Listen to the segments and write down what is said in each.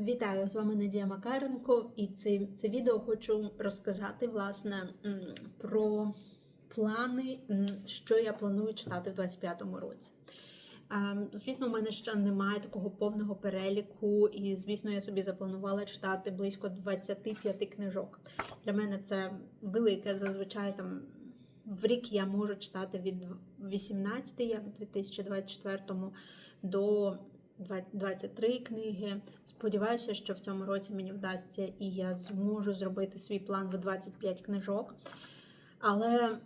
Вітаю з вами Надія Макаренко, і це, це відео хочу розказати власне про плани, що я планую читати в 25-му році. Звісно, у мене ще немає такого повного переліку, і звісно, я собі запланувала читати близько 25 книжок. Для мене це велике. Зазвичай там в рік я можу читати від 18, як в 2024 до 23 книги. Сподіваюся, що в цьому році мені вдасться і я зможу зробити свій план в 25 книжок. Але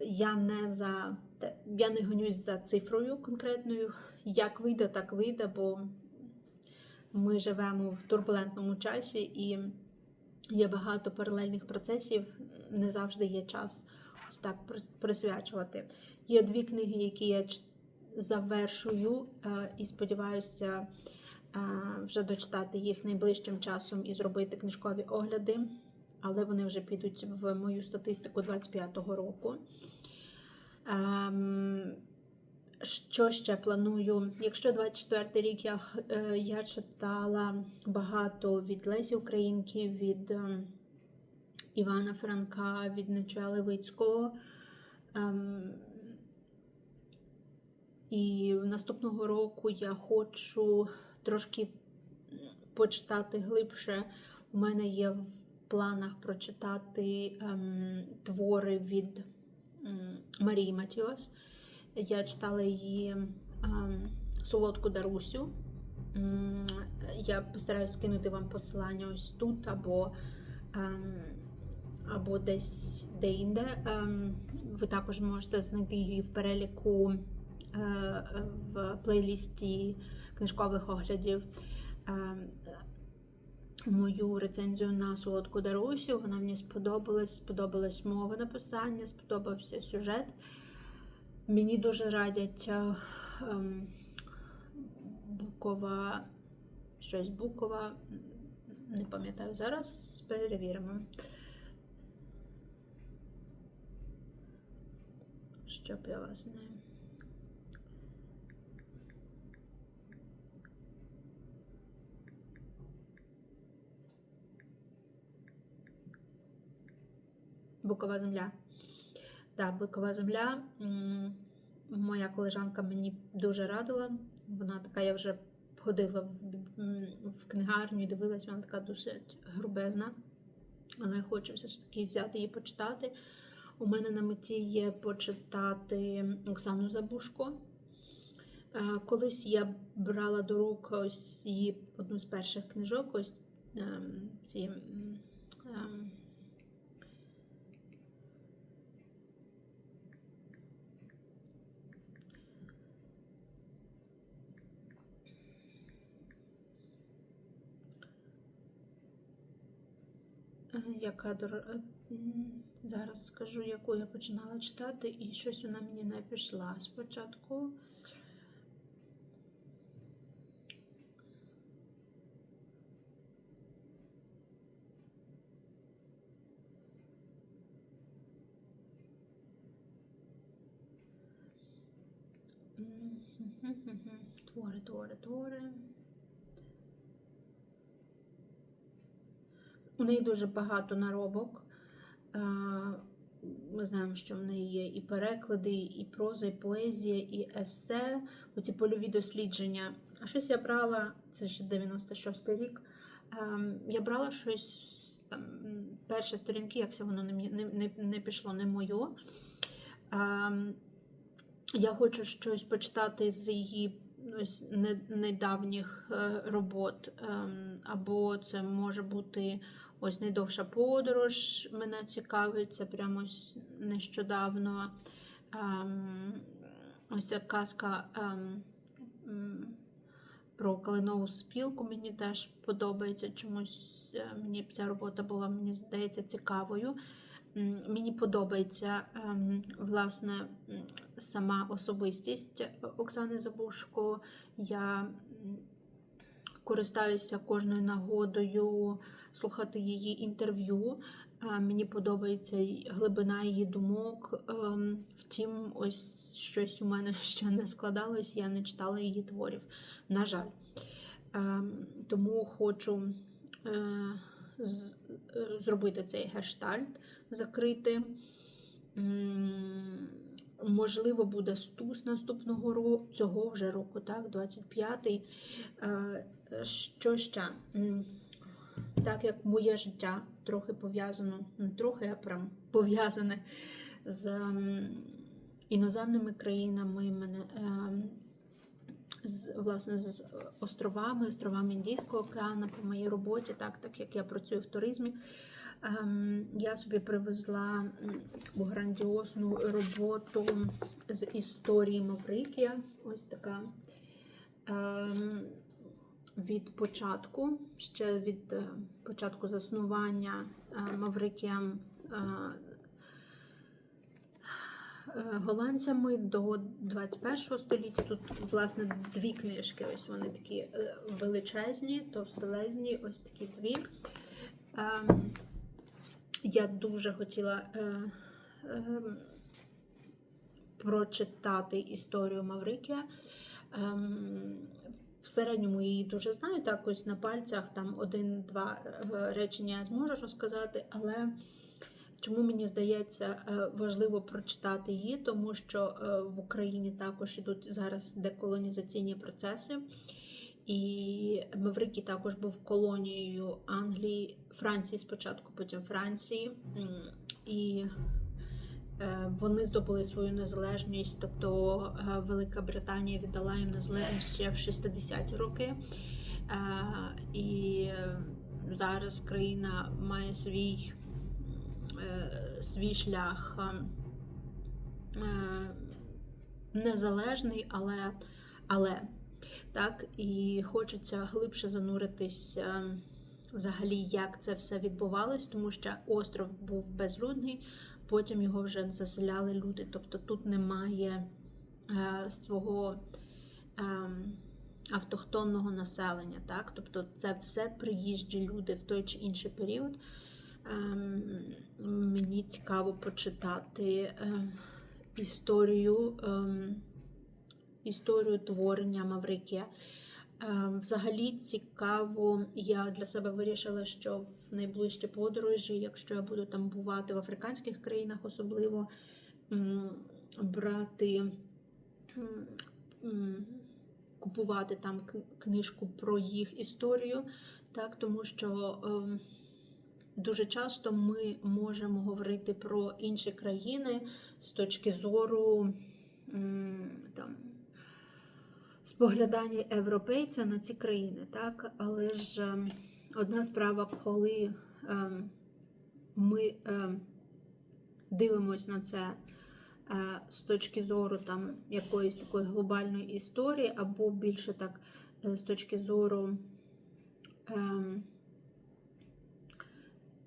я не за я не гонюсь за цифрою конкретною. Як вийде, так вийде, бо ми живемо в турбулентному часі і є багато паралельних процесів. Не завжди є час ось так присвячувати. Є дві книги, які я ч- завершую е, і сподіваюся е, вже дочитати їх найближчим часом і зробити книжкові огляди, але вони вже підуть в мою статистику 25-го року. Ем, що ще планую? Якщо 24 рік я, е, я читала багато від Лесі Українки, від Івана Франка, від Нечуя Левицького. Ем, і наступного року я хочу трошки почитати глибше. У мене є в планах прочитати ем, твори від м, Марії Матіос. Я читала її ем, Солодку Дарусю. М, Я постараюсь скинути вам посилання ось тут або, ем, або десь де-інде. Ем, Ви також можете знайти її в переліку в плейлісті книжкових оглядів. Ем, Мою рецензію на солодку Дарусю. Вона мені сподобалась, сподобалась мова написання, сподобався сюжет. Мені дуже радять е, ем, Букова, щось Букова, не пам'ятаю зараз, перевіримо. Щоб я вас не. Букова земля. Так, Букова земля. Моя колежанка мені дуже радила. Вона така, я вже ходила в, книгарню і дивилась, вона така досить грубезна. Але хочу все ж таки взяти її почитати. У мене на меті є почитати Оксану Забушко. Е, Колись я брала до рук ось її одну з перших книжок, ось ем, ці. Яка е, зараз скажу, яку я починала читати, і щось вона мені не пішла спочатку. Твори, твори, твори. У неї дуже багато наробок. Е, Ми знаємо, що в неї є і переклади, і проза, і поезія, і есе, оці польові дослідження. А щось я брала, це ще 96-й рік. ем, Я брала щось там, перші сторінки, якся воно не, не, не, пішло, не моє. Ем, Я хочу щось почитати з її ось недавніх е, робот, ем, або це може бути ось найдовша подорож. Мене цікавить, це прямо нещодавно. Ем, Ось ця казка ем, про калинову спілку мені теж подобається. Чомусь е, мені ця робота була, мені здається, цікавою. Мені подобається ем, власне сама особистість Оксани Забушко. Я користаюся кожною нагодою слухати її інтерв'ю. Е, Мені подобається глибина її думок. Ем, Втім, ось щось у мене ще не складалось, я не читала її творів. На жаль. Ем, Тому хочу е, зробити цей гештальт, закрити. Можливо, буде стус наступного року, цього вже року, так, 25-й. Е, Що ще? Так як моє життя трохи пов'язано, трохи, прям пов'язане з іноземними країнами, мене, ем, з, власне, з островами, островами Індійського океану по моїй роботі, так, так як я працюю в туризмі. Ем, я собі привезла грандіозну роботу з історії Маврикія. Ось така. Ем, від початку, ще від е, початку заснування е, Маврикіям е, голландцями до 21 століття. Тут, власне, дві книжки. Ось вони такі величезні, товстелезні, ось такі дві. Ем, Я дуже хотіла прочитати історію Маврикія. В середньому її дуже знаю, так ось на пальцях там один-два е, речення я зможу розказати, але чому мені здається е, важливо прочитати її, тому що е, в Україні також ідуть зараз деколонізаційні процеси. І Маврикій також був колонією Англії, Франції спочатку, потім Франції. І вони здобули свою незалежність, тобто е, Велика Британія віддала їм незалежність ще в 60-ті роки. Е, І е, зараз країна має свій, е, свій шлях е, е, незалежний, але, але так, і хочеться глибше зануритись е, взагалі, як це все відбувалось, тому що остров був безлюдний, потім його вже заселяли люди. Тобто тут немає е, свого е, автохтонного населення. Так? Тобто це все приїжджі люди в той чи інший період. Ем, Мені цікаво почитати е, історію. ем, історію творення Маврикія. Е, Взагалі цікаво, я для себе вирішила, що в найближчі подорожі, якщо я буду там бувати в африканських країнах, особливо брати, купувати там книжку про їх історію, так, тому що ем, дуже часто ми можемо говорити про інші країни з точки зору там споглядання європейця на ці країни, так? Але ж ем, одна справа, коли ем, ми ем, дивимося на це е, з точки зору там якоїсь такої глобальної історії, або більше так е, з точки зору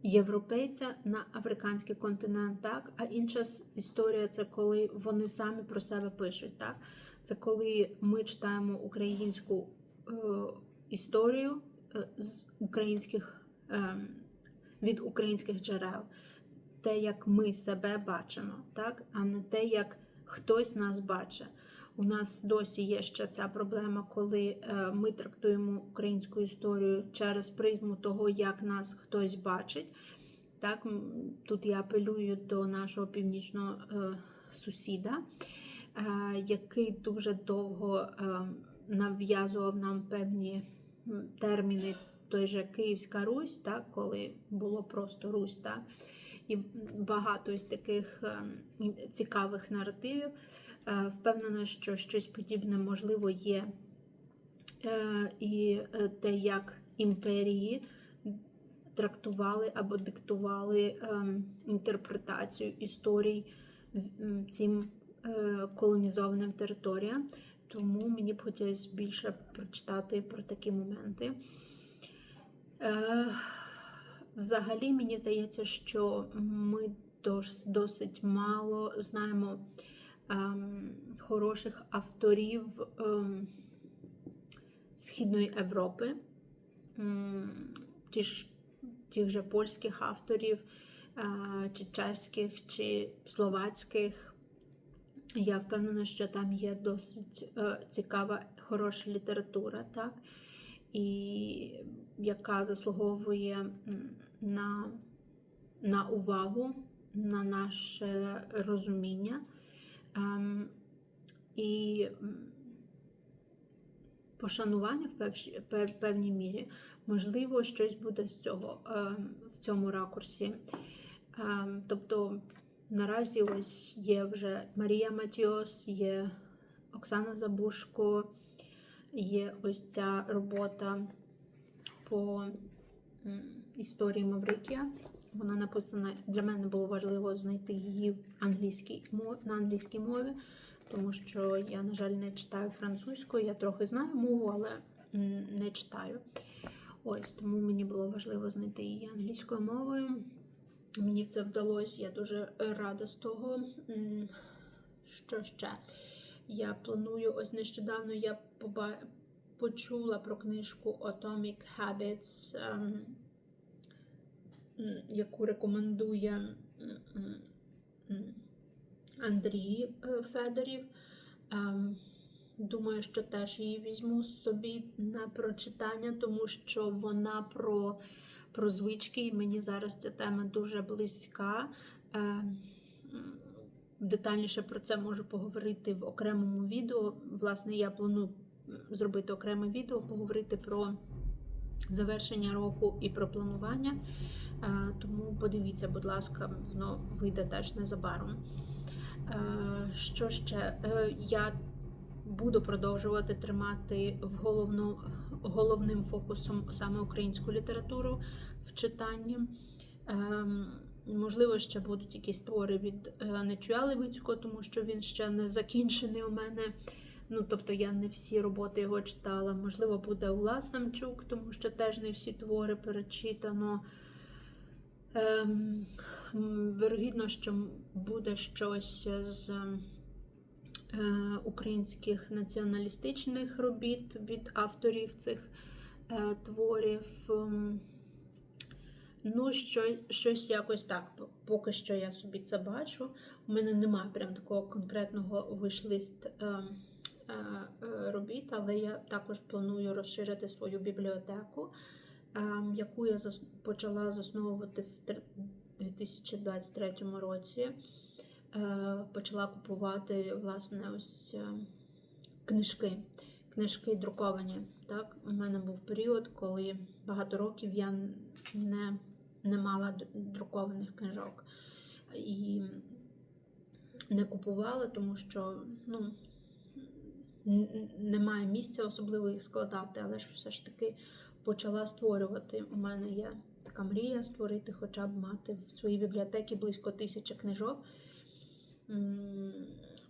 європейця на африканський континент, так? А інша історія це коли вони самі про себе пишуть, так? Це коли ми читаємо українську е, історію е, з українських, е, від українських джерел, те, як ми себе бачимо, так? а не те, як хтось нас бачить. У нас досі є ще ця проблема, коли е, ми трактуємо українську історію через призму того, як нас хтось бачить. Так, тут я апелюю до нашого північного е, сусіда, е, який дуже довго нав'язував нам певні терміни, той же Київська Русь, так, коли було просто Русь, так, і багато із таких е, цікавих наративів. Е, Впевнена, що щось подібне можливо є. Е, І е, те, як імперії трактували або диктували ем, інтерпретацію історій цим колонізованим територіям. Тому мені б хотілося більше прочитати про такі моменти. Взагалі, мені здається, що ми досить мало знаємо ем, хороших авторів ем, Східної Європи, м, ті ж, тих же польських авторів, е, чи чеських, чи словацьких. Я впевнена, що там є досить е, цікава, хороша література, так? І яка заслуговує на, на увагу, на наше розуміння. Ем, і пошанування в певній мірі. Можливо, щось буде з цього е, в цьому ракурсі. Е, Тобто наразі ось є вже Марія Матіос, є Оксана Забушко, є ось ця робота по історії Маврикія. Вона написана для мене було важливо знайти її в англійській на англійській мові, тому що я, на жаль, не читаю французькою. Я трохи знаю мову, але не читаю. Ось тому мені було важливо знайти її англійською мовою. Мені це вдалося, я дуже рада з того. Що ще? Я планую, ось нещодавно я поба... почула про книжку Atomic Habits, ем, яку рекомендує Андрій е, Федорів. Ем, Думаю, що теж її візьму собі на прочитання, тому що вона про, про звички, і мені зараз ця тема дуже близька. Детальніше про це можу поговорити в окремому відео. Власне, я планую зробити окреме відео, поговорити про завершення року і про планування. Е, Тому подивіться, будь ласка, воно вийде теж незабаром. Е, Що ще? Е, Я буду продовжувати тримати в головну, головним фокусом саме українську літературу в читанні. Ем, Можливо, ще будуть якісь твори від е, Нечуя Левицького, тому що він ще не закінчений у мене. Ну, тобто я не всі роботи його читала. Можливо, буде Ула Самчук, тому що теж не всі твори перечитано. Ем, Вирогідно, що буде щось з е, українських націоналістичних робіт від авторів цих е, творів. Ну, що, щось якось так. Поки що я собі це бачу. У мене немає прям такого конкретного вишлист е, е, е, робіт, але я також планую розширити свою бібліотеку, е, яку я зас- почала засновувати в 2023 році. Е, почала купувати власне ось е, книжки, книжки друковані. Так, у мене був період, коли багато років я не, не мала друкованих книжок і не купувала, тому що ну, немає місця особливо їх складати, але ж все ж таки почала створювати. У мене є така мрія створити, хоча б мати в своїй бібліотеці близько тисячі книжок.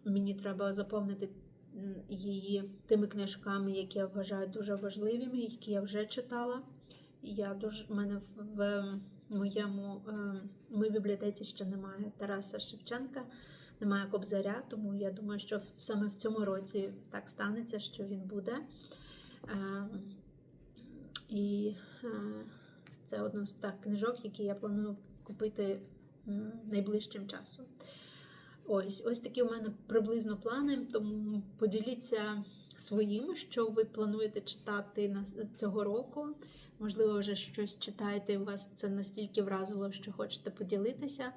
Мені треба заповнити її тими книжками, які я вважаю дуже важливими, які я вже читала. Я дуже в мене в моєму е, в моїй бібліотеці ще немає Тараса Шевченка, немає Кобзаря, тому я думаю, що саме в цьому році так станеться, що він буде. Е, і е, це одна з так книжок, які я планую купити найближчим часом. Ось, ось такі у мене приблизно плани, тому поділіться своїм, що ви плануєте читати цього року. Можливо, вже щось читаєте, і вас це настільки вразило, що хочете поділитися.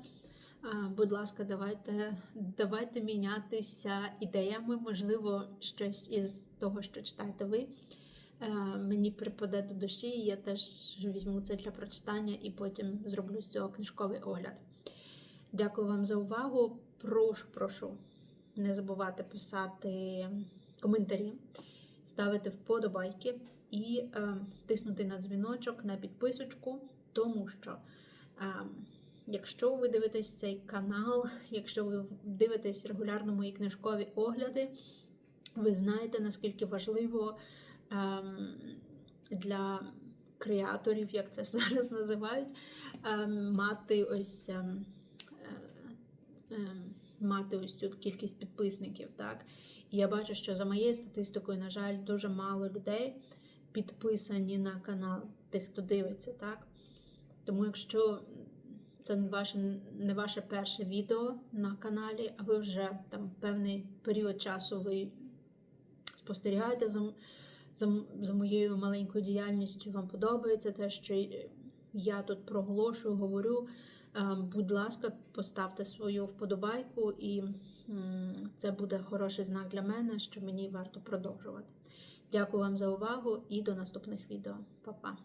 Будь ласка, давайте, давайте мінятися ідеями. Можливо, щось із того, що читаєте ви, е, мені припаде до душі, і я теж візьму це для прочитання і потім зроблю з цього книжковий огляд. Дякую вам за увагу. Прошу, прошу не забувати писати коментарі, ставити вподобайки і е, тиснути на дзвіночок, на підписочку, тому що е, якщо ви дивитесь цей канал, якщо ви дивитесь регулярно мої книжкові огляди, ви знаєте, наскільки важливо е, для креаторів, як це зараз називають, е, мати ось. Мати ось цю кількість підписників. Так? І я бачу, що за моєю статистикою, на жаль, дуже мало людей підписані на канал тих, хто дивиться. Так? Тому якщо це не ваше, не ваше перше відео на каналі, а ви вже там певний період часу ви спостерігаєте за, за, за моєю маленькою діяльністю вам подобається те, що я тут проголошую, говорю. Будь ласка, поставте свою вподобайку, і це буде хороший знак для мене, що мені варто продовжувати. Дякую вам за увагу і до наступних відео. Па-па!